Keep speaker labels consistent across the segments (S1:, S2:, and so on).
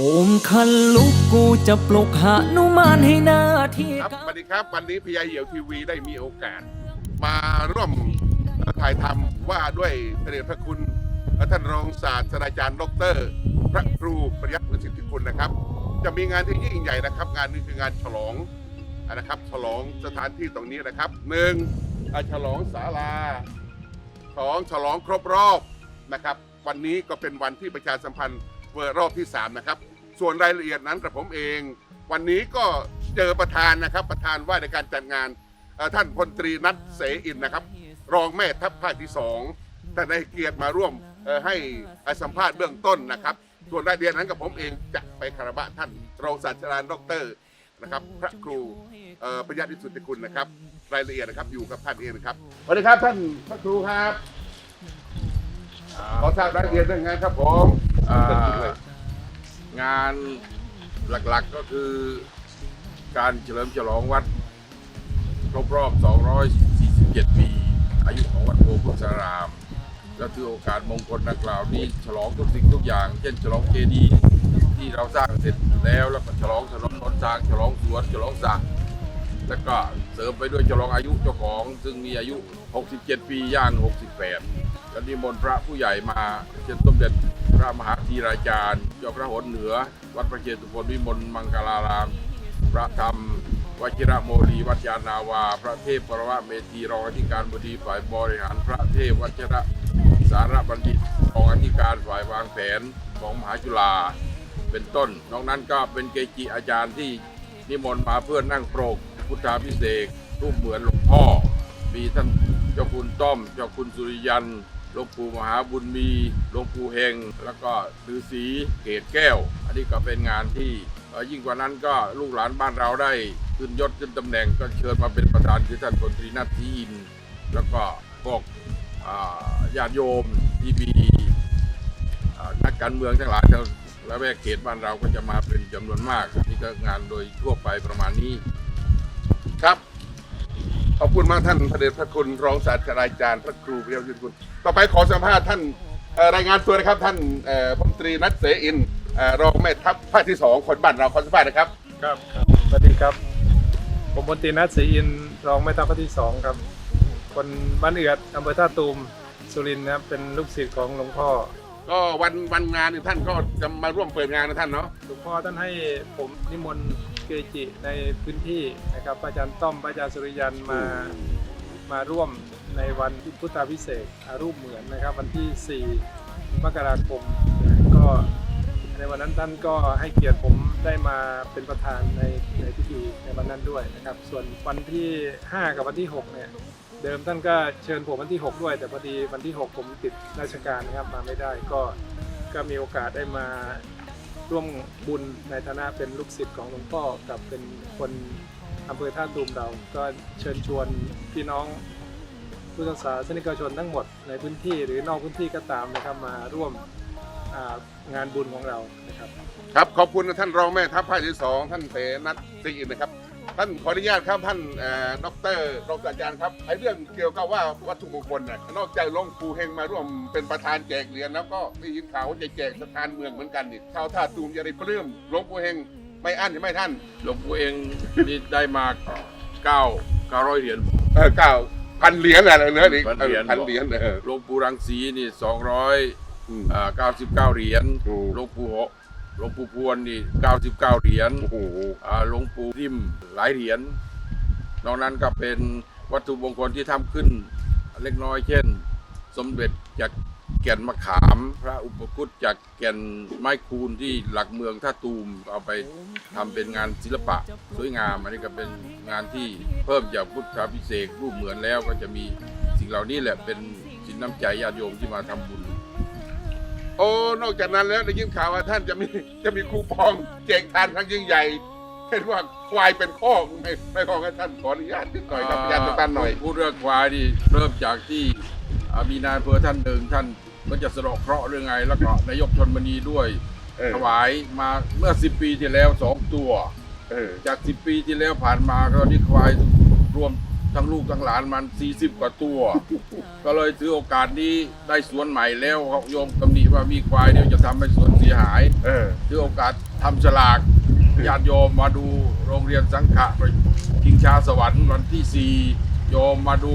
S1: โอมคันลุกกูจะปลุกหานุมานให้หน้าที่
S2: ครับสวัสดีครับ วันนี้พยาเหี่ยวทีวีได้มีโอกาส มาร่วมถ่ายทำว่าด้วยพระเดชพระคุณท่านรองศาสตราจารย์ดร พระครูประยักษ์ประสิทธิคุณนะครับ จะมีงานที่ยิ่งใหญ่นะครับ งานนี้คืองานฉลองนะครับ ฉลองสถานที่ตรงนี้นะครับหนึ่งฉลองศาลาสองฉลองครบรอบนะครับ วันนี้ก็เป็นวันที่ประชาสัมพันธ์เวอร์รอบที่สามนะครับ ส่วนรายละเอียดนั้นกับผมเอง วันนี้ก็เจอประธานนะครับ ประธานว่าในการจัดงานท่านพลตรีนัทเสอินนะครับ รองแม่ทัพภาคที่สองท่านได้เกียรติมาร่วมให้สัมภาษณ์เบื้องต้นนะครับ ส่วนรายละเอียดนั้นกับผมเองจะไปคารวะท่านรองศาสตราจารย์ดอกเตอรนะครับ พระครูประยัติสุทธิคุณนะครับ รายละเอียดนะครับอยู่กับท่านเองนะครับสวัสดีครับท่านพระครูครับขอทราบรายละเอียดเรื่องงานครับผม
S3: อ่า งานหลักๆก็คือการเฉลิมฉลองวัดครบรอบ 247 ปี อายุของวัดโพพุทธาราม และถือโอกาสมงคลดังกล่าวนี้ฉลองทุกสิ่งทุกอย่าง เช่นฉลองเจดีย์ที่เราสร้างเสร็จแล้วแล้วก็ฉลองถนนหนทางฉลองสวนฉลองสระแล้วก็เสริมไปด้วยฉลองอายุเจ้าของ ซึ่งมีอายุ 67 ปีย่าง 68 ก็นิมนต์พระผู้ใหญ่มาเช่นสมเด็จพระมหาธีราจารย์เจ้าพระหนเหนือ วัดพระเชตุพนวิมลมังกลาราม พระธรรมวชิระโมลีวัดยานาวา พระเทพปรวะเมธีรองอธิการบดีฝ่ายบริหาร พระเทพวัชระสารบัณฑิตรองอธิการฝ่ายวางแผนของมหาจุฬาเป็นต้น นอกนั้นก็เป็นเกจิอาจารย์ที่นิมนต์มาเพื่อนั่งโปรกพุทธาพิเศษรูปเหมือนหลวงพ่อ มีท่านเจ้าคุณต้อม เจ้าคุณสุริยัน ลวงปู่มหาบุญมีหลวงปู่เฮง แล้วก็ฤาษีเกตแก้ว อันนี้ก็เป็นงานที่ยิ่งกว่านั้นก็ลูกหลานบ้านเราได้ขึ้นยศขึ้นตำแหน่งก็เชิญมาเป็นประธานคือท่านพลตรีนัททีอิน แล้วก็พวกญาติโยมที่มีนักการเมืองทั้งหลายทั้งและแวกเขตบ้านเราก็จะมาเป็นจำนวนมากนี่ก็งานโดยทั่วไปประมาณนี้
S2: ครับ ขอบคุณมากท่านพระเดชพระคุณรองศาสตราจารย์พระครูประยัติสุทธิคุณ ต่อไปขอสัมภาษณ์ท่านเอ่อรายงานตัวนะครับท่านเอ่อพลตรีนัทเสอินเอ่อรองแม่ทัพภาคที่สองคนบ้านเราขอสัมภาษณ์นะครับ
S4: ครับครับสวัสดีครับ ผมพลตรีนัทศรีอินทร์รองแม่ทัพภาคที่สองครับ คนบ้านเอือดอำเภอท่าตูมสุรินทร์นะครับเป็นลูกศิษย์ของหลวงพ่อ
S2: ก็วันวันงานนี่ท่านก็จะมาร่วมเปิดงานนะท่านเนาะ
S4: หลวงพ่อท่านให้ผมนิมนต์ เกจิในพื้นที่นะครับพระอาจารย์ต้อมพระอาจารย์สุริยันมามาร่วมในวันที่พุทธาพิเศษกอารูปเหมือนนะครับ วันที่ 4 มกราคมนะก็ในวันนั้นท่านก็ให้เกียรติผมได้มาเป็นประธานในในพิธีในวันนั้นด้วยนะครับ ส่วนวันที่ 5 กับวันที่ 6 เนี่ยเดิมท่านก็เชิญผมวันที่ 6 ด้วย แต่พอดีวันที่ 6 ผมติดราชการนะครับมาไม่ได้ก็ก็มีโอกาสได้มา ร่วมบุญในฐานะเป็นลูกศิษย์ของหลวงพ่อกับเป็นคนอำเภอท่าตูมเรา ก็เชิญชวนพี่น้องพุทธศาสนิกชนทั้งหมดในพื้นที่หรือนอกพื้นที่ก็ตามนะครับมาร่วมงานบุญของเรานะครับ
S2: ครับขอบคุณท่านรองแม่ทัพภาคที่สองท่านเสนัทเสอินนะครับ ท่านขออนุญาตครับท่านเอ่อดอกเตอรรองศาสตราจารย์ครับไอ้เรื่องเกี่ยวกับว่าวัตถุมงคลเนี่ยนอกจากหลวงปู่เฮงมาร่วมเป็นประธานแจกเหรียญแล้วก็ได้ยินข่าวว่าจะแจกสถานเมืองเหมือนกันนี่ชาวท่าตูมจะได้ปลื้มหลวงปู่เฮงไม่อั้นใช่ไหมท่าน
S3: หลวงปู่เองนี่ได้มาเก้าเก้าร้อยเหรียญ
S2: เออเก้าพันเหรียญอะไรเหลืออีก
S3: พันเหรียญ
S2: พันเหรียญเออ
S3: หลวงปู่รังสีนี่สองร้อย
S2: อืม
S3: เก้าสิบเก้าเหรียญ
S2: โอ้
S3: หลวงปู่ หกหลวงปู่พวนนี่เก้าสิบเก้าเหรียญ
S2: โอ้โห
S3: อ่าหลวงปู่ทิมหลายเหรียญนอกนั้นก็เป็นวัตถุมงคลที่ทำขึ้นเล็กน้อยเช่น สมเด็จจากแก่นมะขาม พระอุปคุตจากแก่นไม้คูนที่หลักเมืองท่าตูมเอาไปทำเป็นงานศิลปะสวยงามอันนี้ก็เป็นงานที่เพิ่มจากพุทธาพิเศษกรูปเหมือนแล้วก็จะมีสิ่งเหล่านี้แหละเป็นสินน้ำใจญาติโยมที่มาทำบุญ
S2: โอ้นอกจากนั้นแล้วได้ยินข่าวว่าท่านจะมีจะมีคูปองแจกทานครั้งยิ่งใหญ่เห็นว่าควายเป็นข้อไม่ไม่ขอให้ท่านขออนุญาตนิดหน่อยครับประหยัดสตันหน่อย
S3: พูดเรื่องควายนี่เริ่มจากที่อ่ามีนายอำเภอท่านหนึ่งท่านก็จะสะเดอกเคราะห์เรื่องไง แล้วก็นายกชนมณีด้วย
S2: เออ
S3: ถวายมาเมื่อสิบปีที่แล้วสองตัว
S2: เออ
S3: จากสิบปีที่แล้วผ่านมาก็นี่ควายรวม ทั้งลูกทั้งหลานมัน 40 กว่าตัว ก็เลยถือโอกาสนี้ได้สวนใหม่แล้วเขาโยมตำหนิว่ามีควายเดี๋ยวจะทำให้สวนเสียหาย
S2: เออ
S3: ถือโอกาสทำฉลากญาติโยมมาดูโรงเรียนสังขะไปกิงชาสวรรค์วันที่ 4 โยมมาดู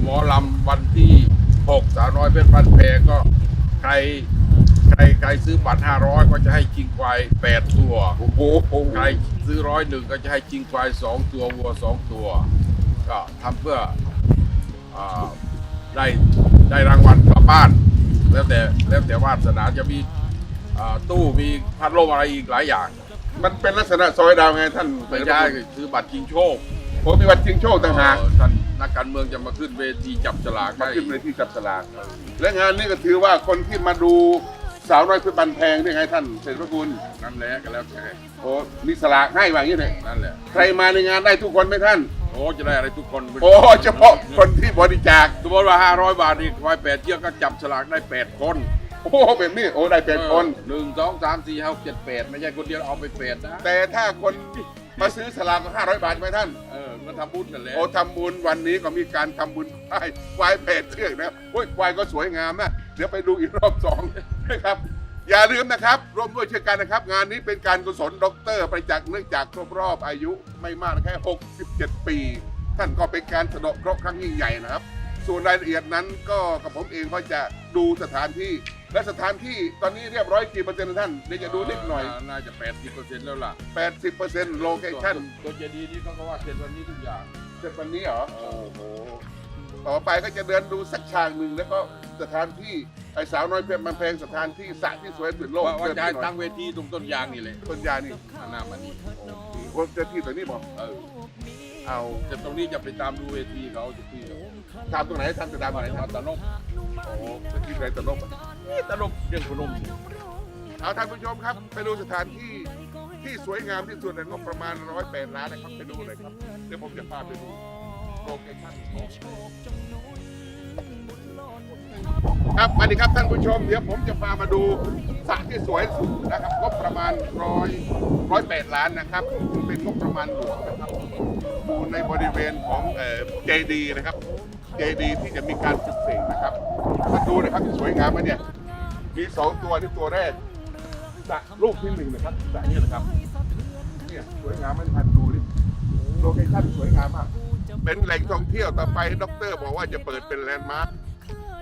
S3: หมอลำวันที่ 6 สาวน้อยเพชรพันแพงก็ใครใครใครซื้อบัตร500 ก็จะให้จิงควาย8ตัว
S2: โอ้โห
S3: ใครซื้อร้อยหนึ่งก็จะให้จิงควาย 2 ตัววัว 2 ตัว ก็ทำเพื่ออาได้ได้รางวัลกลับบ้าน แล้วแต่แล้วแต่วาสนาจะมีอ่าตู้มีพัดลมอะไรอีกหลายอย่าง
S2: มันเป็นลักษณะซอยดาวไงท่าน
S3: ไม่ใช่คือบัตรชิงโชค
S2: ผมมีวันจริงโชคต่างหาก
S3: เอ่อท่านนักการเมืองจะมาขึ้นเวทีจับฉลาก
S2: มา
S3: ให้
S2: ขึ้นในที่จับสลากและงานนี้ก็ถือว่าคนที่มาดูสาวน้อยเพื่อบันแพงได้ไงท่านเศรษฐกุล
S3: นั่นแหละก็แล้วแต่
S2: โอ้มีสลากให้ว่าอย่างนี้เลย
S3: นั่นแหละ
S2: ใครมาในงานได้ทุกคนไหมท่าน
S3: โอ้จะได้อะไรทุกคน
S2: โอ้เฉพาะคนที่บริจาค
S3: สมมติว่า500บาทนี่ควายแปดเชือกก็จับฉลากได้8คน
S2: โอ้แบบนี้โอ้ได้เป็นคน
S3: หนึ่งสองสามสี่ห้าหกเจ็ดแปดไม่ใช่คนเดียวเอาไปแปดนะ
S2: แต่ถ้าคนมาซื้อสลากก็ห้าร้อยบาทใช่ไหมท่าน
S3: เออมันทำบุญกันแหล้ว
S2: โอ้ทำบุญวันนี้ก็มีการทำบุญควายควายแปดเชือกนะโอ้ยควายก็สวยงามนะเดี๋ยวไปดูอีกรอบสองนะครับ อย่าลืมนะครับ ร่วมด้วยช่วยกันนะครับ งานนี้เป็นการกุศลด็อกเตอร์ประจักษ์เนื่องจากครบรอบอายุไม่มากนะแค่ 67 ปี ท่านก็เป็นการสะเดาะเคราะห์ครั้งยิ่งใหญ่นะครับ ส่วนรายละเอียดนั้นก็กับผมเองก็จะดูสถานที่ และสถานที่ตอนนี้เรียบร้อยกี่เปอร์เซ็นต์นะท่านเดี๋ยวจะดูนิดหน่อย
S3: น่าจะแปดสิบเปอร์เซ็นต์แล้วล่ะ
S2: 80%โลเคชั่น
S3: ตัวเจดีย์นี่เขาก็ว่าเสร็จวันนี้ทุกอย่าง
S2: เสร็จวันนี้เหรอ โอ้โห ต่อไปก็จะเดินดูสักฉากหนึ่งแล้วก็สถานที่ไอ้สาวน้อยเพชรมันเพลงสถานที่สระที่สวยสุดโลก
S3: ว่าว่า
S2: เดิน
S3: จะ
S2: ไป
S3: ให้
S2: หน่อย
S3: ตั้งเวทีตรงต้นยางนี่เลย
S2: ต้นยานี่
S3: หน้ามันนี่
S2: โอ้เจ้าที่ตัวนี้บอก
S3: เออ
S2: เอา
S3: แต่ตรงนี้จะไปตามดูเวทีเขาจะที่
S2: ตามตรงไหนท่านจะตามตรงไหน
S3: มา
S2: ท่าน
S3: ตะนก
S2: โอ้เจ้าที่ไหนตลก
S3: นี่ตะนกเรื่องพนม
S2: เอาท่านผู้ชมครับไปดูสถานที่ที่สวยงามที่สุดในงบประมาณร้อยแปดล้านนะครับไปดูเลยครับเดี๋ยวผมจะพาไปดูโลเครับสวัสดีครับท่านผู้ชม เดี๋ยวผมจะพามาดูสระที่สวยสุดนะครับงบประมาณร้อยร้อยแปดล้านนะครับเป็นงบประมาณหลวงนะครับอยู่ในบริเวณของเออเจดีนะครับเจดีที่จะมีการปลุกเสกนะครับมาดูนะครับที่สวยงามไหมเนี่ยมีสองตัวที่ตัวแรกสระลูกที่หนึ่งนะครับสระนี้นะครับเนี่ยสวยงามไหมท่านดูดิโลเคชั่นสวยงามมาก เป็นแหล่งท่องเที่ยวต่อไปด็อกเตอร์บอกว่าจะเปิดเป็นแลนด์มาร์ค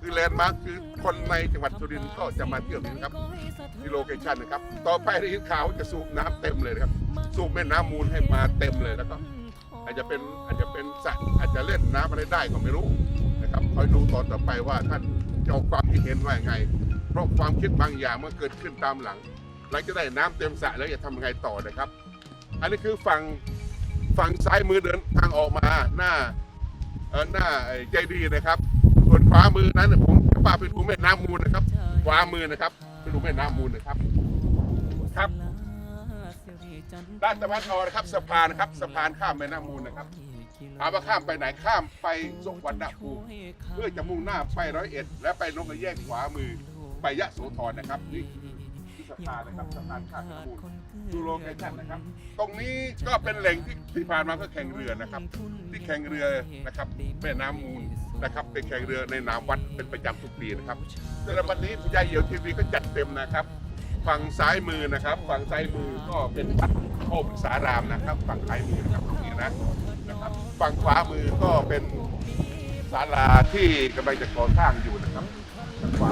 S2: คือแลนด์มาร์คคือคนในจังหวัดสุรินทร์ก็จะมาเที่ยวนี้นะครับที่โลเคชั่นนะครับต่อไปได้ยินข่าวจะสูบน้ำเต็มเลยนะครับ สูบแม่น้ำมูลให้มาเต็มเลยแล้วก็อาจจะเป็นอาจจะเป็นสระอาจจะเล่นน้ำอะไรได้ก็ไม่รู้นะครับคอยดูตอนต่อไปว่าท่านจะเอาความคิดเห็นว่ายังไง เพราะความคิดบางอย่างมันเกิดขึ้นตามหลังหลังจะได้น้ำเต็มสระแล้วจะทำยังไงต่อนะครับ อันนี้คือฝั่ง ฝั่งซ้ายมือเดินทางออกมาหน้าหน้าใจดีนะครับ ส่วนขวามือนั้นผมจะพาไปดูแม่น้ำมูลนะครับ ขวามือนะครับไปดูแม่น้ำมูลนะครับ ครับ ด้านตะวันออกนะครับสะพานนะครับ สะพานข้ามแม่น้ำมูลนะครับถามว่าข้ามไปไหนข้ามไปสุวรรณภูมิเพื่อจะมุ่งหน้าไปร้อยเอ็ด และไปนกกระแยกขวามือไปยะโสธรนะครับนี่ คือสะพานนะครับสะพานข้ามแม่น้ำมูลดูโลเคชั่นนะครับ ตรงนี้ก็เป็นแหล่งที่ที่ผ่านมาก็แข่งเรือนะครับ ที่แข่งเรือนะครับแม่น้ำมูลนะครับ เป็นแข่งเรือในนามวัดเป็นประจำทุกปีนะครับแต่ละวันนี้พญาเหี่ยวทีวีก็จัดเต็มนะครับ ฝั่งซ้ายมือนะครับ ฝั่งซ้ายมือก็เป็นวัดโคมสารามนะครับ ฝั่งซ้ายมือนะครับตรงนี้นะนะครับ ฝั่งขวามือก็เป็นศาลาที่กำลังจะก่อสร้างอยู่นะครับทางขวา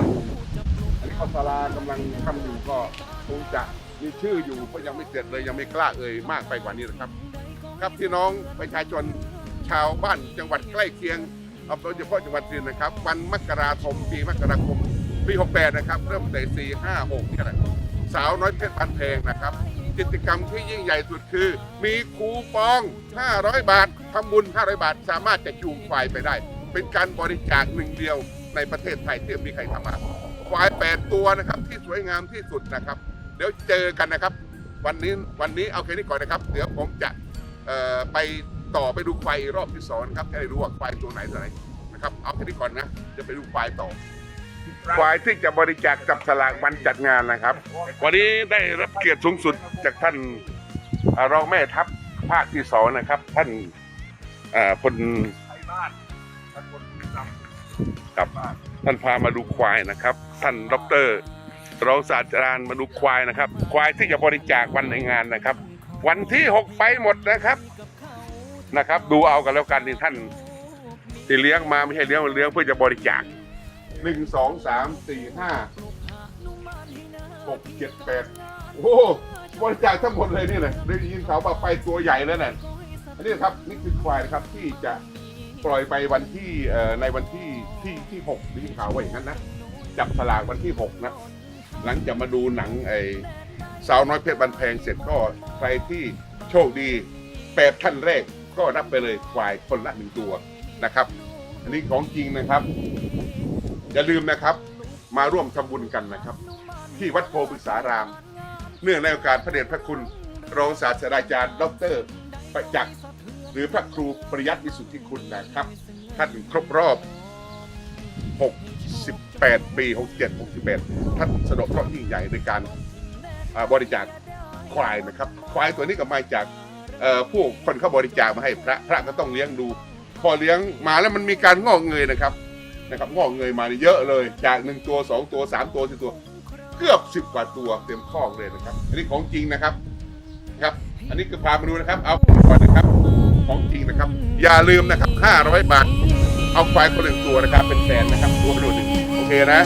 S2: มืออันนี้ก็ศาลากำลังทำอยู่ก็คงจะมีชื่ออยู่เพราะยังไม่เสร็จเลยยังไม่กล้าเอ่ยมากไปกว่านี้นะครับ ครับพี่น้องประชาชนชาวบ้านจังหวัดใกล้เคียงเอาโดยเฉพาะจังหวัดจีนนะครับ วันมกราคมปีมกราคมปี 68 นะครับ เริ่มแต่4 5 6นี่แหละสาวน้อยเพชรพันเพลงนะครับ กิจกรรมที่ยิ่งใหญ่สุดคือ มีคูปอง 500 บาททำบุญ 500 บาท สามารถจะจูงควายไปได้ เป็นการบริจาคหนึ่งเดียวในประเทศไทยที่มีใครทำมา ควาย 8 ตัวนะครับที่สวยงามที่สุดนะครับ เดี๋ยวเจอกันนะครับ วันนี้วันนี้เอาแค่นี้ก่อนนะครับ เดี๋ยวผมจะเอ่อไปต่อไปดูควายอีกรอบที่สองนะครับจะได้รู้ว่าควายตัวไหนตัวไหนนะครับ เอาแค่นี้ก่อนนะจะไปดูควายต่อควายที่จะบริจาคจับสลากวันจัดงานนะครับ วันนี้ได้รับเกียรติสูงสุดจากท่านเอ่อรองแม่ทัพภาคที่สองนะครับ ท่านเอ่อพล
S3: บ้านตำบลจำ
S2: ครับ
S3: บ้าน
S2: ท่านพามาดูควายนะครับ ท่านดอกเตอรรองศาสตราจารย์มาดูควายนะครับ ควายที่จะบริจาควันในงานนะครับ วันที่หกไปหมดนะครับนะครับ ดูเอากันแล้วกันนี่ท่านที่เลี้ยงมาไม่ใช่เลี้ยงมาเลี้ยงเพื่อจะบริจาคหนึ่งสองสามสี่ห้าหกเจ็ดแปดโอ้บริจาคทั้งหมดเลยนี่นะได้ยินข่าวว่าไปตัวใหญ่แล้วน่ะอันนี้นะครับนี่คือควายนะครับที่จะ ปล่อยไปวันที่เอ่อในวันที่ที่ที่หกได้ยิข่าวว่าอย่างนั้นนะจับฉลากวันที่หกนะหลังจากมาดูหนังไอ้สาวน้อยเพชรบันแพงเสร็จก็ใครที่โชคดีแปดท่านแรกก็รับไปเลยควายคนละหนึ่งตัวนะครับ อันนี้ของจริงนะครับ อย่าลืมนะครับ มาร่วมทำบุญกันนะครับ ที่วัดโพปรึกษาราม เนื่องในโอกาสพระเดชพระคุณรองศาสตราจารย์ ดร ประจักษ์ หรือพระครูปริยัติวิสุทธิคุณนะครับ ท่านครบรอบ 68 ปี 67 68 ท่านสนบเพราะยิ่งใหญ่ในการบริจาคควายนะครับ ควายตัวนี้ก็มาจากผู้คนเขาบริจาคมาให้พระพระก็ต้องเลี้ยงดู พอเลี้ยงมาแล้วมันมีการงอกเงยนะครับนะครับงอกเงยมาเยอะเลยจากหนึ่งตัวสองตัวสามตัวสี่ตัวเกือบสิบกว่าตัวเต็มคอกเลยนะครับ อันนี้ของจริงนะครับนะครับ อันนี้คือพามาดูนะครับ เอาก่อนนะครับ ของจริงนะครับ อย่าลืมนะครับห้าร้อยบาท เอาควายคนหนึ่งตัวนะครับ เป็นแสนนะครับตัวหนึ่งโอเคนะ